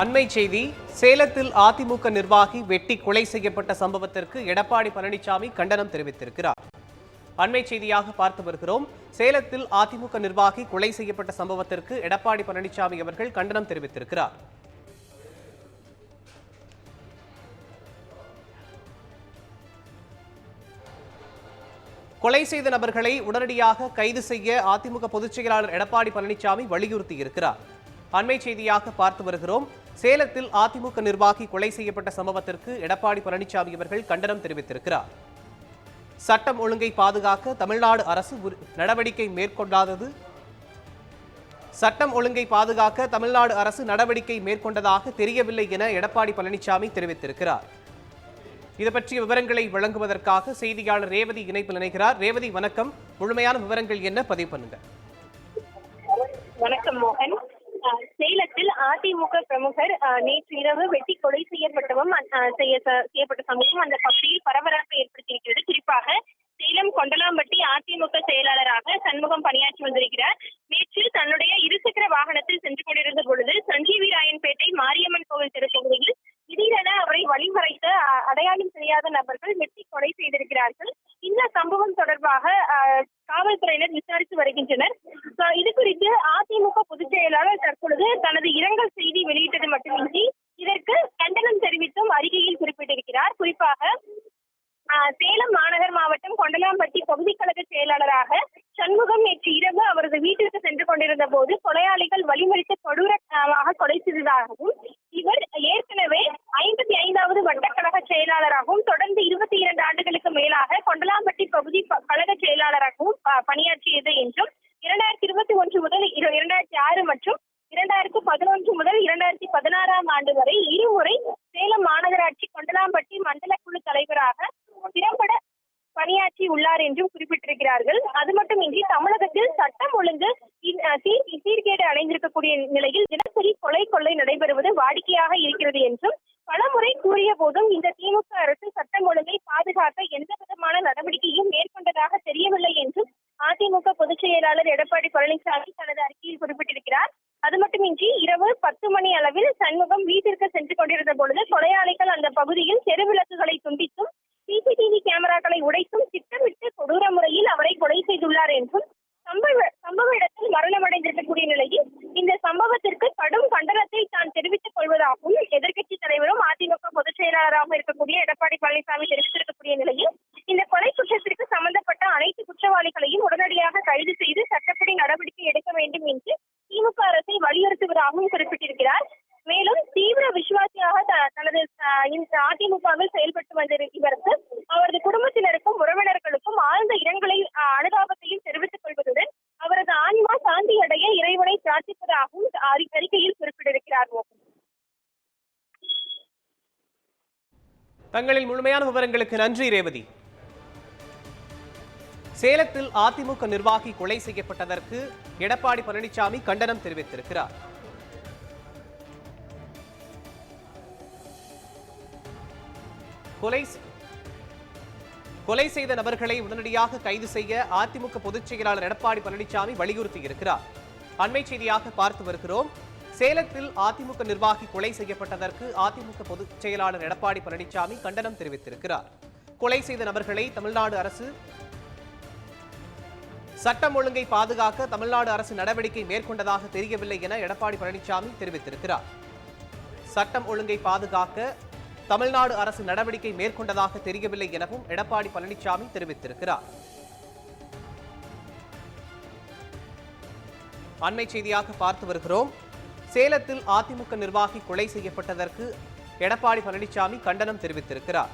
அண்மை செய்தி சேலத்தில் அதிமுக நிர்வாகி வெட்டி கொலை செய்யப்பட்ட சம்பவத்திற்கு எடப்பாடி பழனிசாமி கண்டனம் தெரிவித்திருக்கிறார். அண்மை செய்தியாக பார்த்து வருகிறோம் சேலத்தில் அதிமுக நிர்வாகி கொலை செய்யப்பட்ட சம்பவத்திற்கு எடப்பாடி பழனிசாமி அவர்கள் கண்டனம் தெரிவித்திருக்கிறார். கொலை செய்த நபர்களை உடனடியாக கைது செய்ய அதிமுக பொதுச் செயலாளர் எடப்பாடி பழனிசாமி வலியுறுத்தி இருக்கிறார் அண்மை செய்தியாக பார்த்து வருகிறோம் சேலத்தில் அதிமுக நிர்வாகி கொலை செய்யப்பட்ட சம்பவத்திற்கு எடப்பாடி பழனிசாமி அவர்கள் கண்டனம் தெரிவித்திருக்கிறார். சட்டம் ஒழுங்கை பாதுகாக்க தமிழ்நாடு அரசு நடவடிக்கை மேற்கொள்ளாதது சட்டம் ஒழுங்கை பாதுகாக்க தமிழ்நாடு அரசு நடவடிக்கை மேற்கொண்டதாக தெரியவில்லை என எடப்பாடி பழனிசாமி தெரிவித்திருக்கிறார். இது பற்றிய விவரங்களை வழங்குவதற்காக செய்தியாளர் ரேவதி இணைப்பில் இணைகிறார். ரேவதி வணக்கம். முழுமையான விவரங்கள் என்ன? பதிவு பண்ணுங்க. வணக்கம் மோகன். அதிமுக பிரமுகர் நேற்று இரவு வெட்டி கொலை செய்யப்பட்டவும் செய்யப்பட்ட சம்பவம் அந்த பகுதியில் பரபரப்பை ஏற்படுத்தியிருக்கிறது. குறிப்பாக சேலம் கொண்டலாம்பட்டி அதிமுக செயலாளராக சண்முகம் பணியாற்றி வந்திருக்கிறார். நேற்று தன்னுடைய இருசக்கர வாகனத்தில் சென்று கொண்டிருந்த பொழுது சஞ்சீவி ராயன்பேட்டை காவல்துறையினர் விசாரித்து வருகின்றனர். இது குறித்து அதிமுக பொதுச் செயலாளர் தற்பொழுது தனது இரங்கல் செய்தி வெளியிட்டது மட்டுமின்றி இதற்கு கண்டனம் தெரிவித்தும் அறிக்கையில் குறிப்பிட்டிருக்கிறார். குறிப்பாக ஆஹ், சேலம் மாநகர் மாவட்டம் கொண்டலாம்பட்டி பகுதி கழக செயலாளராக சண்முகம் நேற்று இரவு அவரது வீட்டிற்கு சென்று கொண்டிருந்த போது கொலையாளிகள் வழிமறித்து கொடூரமாக கொலை செய்ததாகவும் செயலாளராகவும் தொடர்ந்து இருபத்தி இரண்டு ஆண்டுகளுக்கு மேலாக கொண்டலாம்பட்டி பகுதி கழக செயலாளராகவும் பணியாற்றியது என்றும் இரண்டாயிரத்தி இருபத்தி ஒன்று முதல் இரண்டாயிரத்தி ஆறு மற்றும் இரண்டாயிரத்தி பதினொன்று முதல் இரண்டாயிரத்தி பதினாறாம் ஆண்டு வரை இருமுறை சேலம் மாநகராட்சி கொண்டலாம்பட்டி மண்டல குழு தலைவராக திறம்பட பணியாற்றி உள்ளார் என்றும் குறிப்பிட்டிருக்கிறார்கள். அது மட்டுமின்றி தமிழகத்தில் சட்டம் ஒழுங்கு சீர்கேடு அடைந்திருக்கக்கூடிய நிலையில் தினசரி கொலை கொள்ளை நடைபெறுவது வாடிக்கையாக இருக்கிறது என்றும் பலமுறை கூறிய போதும் இந்த திமுக அரசு சட்டம் ஒழுங்கை பாதுகாக்க எந்த விதமான நடவடிக்கையும் மேற்கொண்டதாக தெரியவில்லை என்றும் அதிமுக பொதுச் செயலாளர் எடப்பாடி பழனிசாமி தனது அறிக்கையில் குறிப்பிட்டிருக்கிறார். அது மட்டுமின்றி இரவு பத்து மணி அளவில் சண்முகம் வீட்டிற்கு சென்று கொண்டிருந்த பொழுது கொலையாளிகள் அந்த பகுதியில் தெருவிளக்குகளை துண்டித்து பொதுச் இருக்கக்கூடிய எடப்பாடி பழனிசாமி தெரிவித்திருக்கக்கூடிய நிலையில் இந்த கொலை குற்றத்திற்கு சம்பந்தப்பட்ட அனைத்து குற்றவாளிகளையும் உடனடியாக கைது செய்து சட்டப்படி நடவடிக்கை எடுக்க வேண்டும் என்று திமுக அரசை வலியுறுத்துவதாகவும் குறிப்பிட்டிருக்கிறார். மேலும் தீவிர விசுவாசியாக த- தனது இந்த அதிமுகவில் செயல்பட்டு வந்த இவருக்கு அவரது குடும்பத்தினருக்கும் உறவினர்களுக்கும் ஆழ்ந்த இரங்கலை அஹ், அனுதாபத்தையும் தெரிவித்துக் கொள்வதுடன் அவரது ஆன்மா சாந்தி அடைய இறைவனை பிரார்த்திப்பதாகவும் அறி- அறிக்கையில் குறிப்பிட்டிருக்கிறார் தங்களின் முழுமையான விவரங்களுக்கு நன்றி ரேவதி. சேலத்தில் அதிமுக நிர்வாகி கொலை செய்யப்பட்டதற்கு எடப்பாடி பழனிசாமி கண்டனம் தெரிவித்திருக்கிறார். கொலை கொலை செய்த நபர்களை உடனடியாக கைது செய்ய அதிமுக பொதுச் செயலாளர் எடப்பாடி பழனிசாமி வலியுறுத்தியிருக்கிறார். அண்மை செய்தியாக பார்த்து வருகிறோம். சேலத்தில் அதிமுக நிர்வாகி கொலை செய்யப்பட்டதற்கு அதிமுக பொதுச் செயலாளர் எடப்பாடி பழனிசாமி கண்டனம் தெரிவித்திருக்கிறார். கொலை செய்த நபர்களை தமிழ்நாடு அரசு சட்டம் ஒழுங்கை பாதுகாக்க தமிழ்நாடு அரசு நடவடிக்கை மேற்கொண்டதாக தெரியவில்லை என எடப்பாடி பழனிசாமி தெரிவித்திருக்கிறார். சட்டம் ஒழுங்கை பாதுகாக்க தமிழ்நாடு அரசு நடவடிக்கை மேற்கொண்டதாக தெரியவில்லை எனவும் எடப்பாடி பழனிசாமி தெரிவித்திருக்கிறார். அண்மை செய்தியாக பார்த்து வருகிறோம். சேலத்தில் அதிமுக நிர்வாகி கொலை செய்யப்பட்டதற்கு எடப்பாடி பழனிசாமி கண்டனம் தெரிவித்திருக்கிறார்.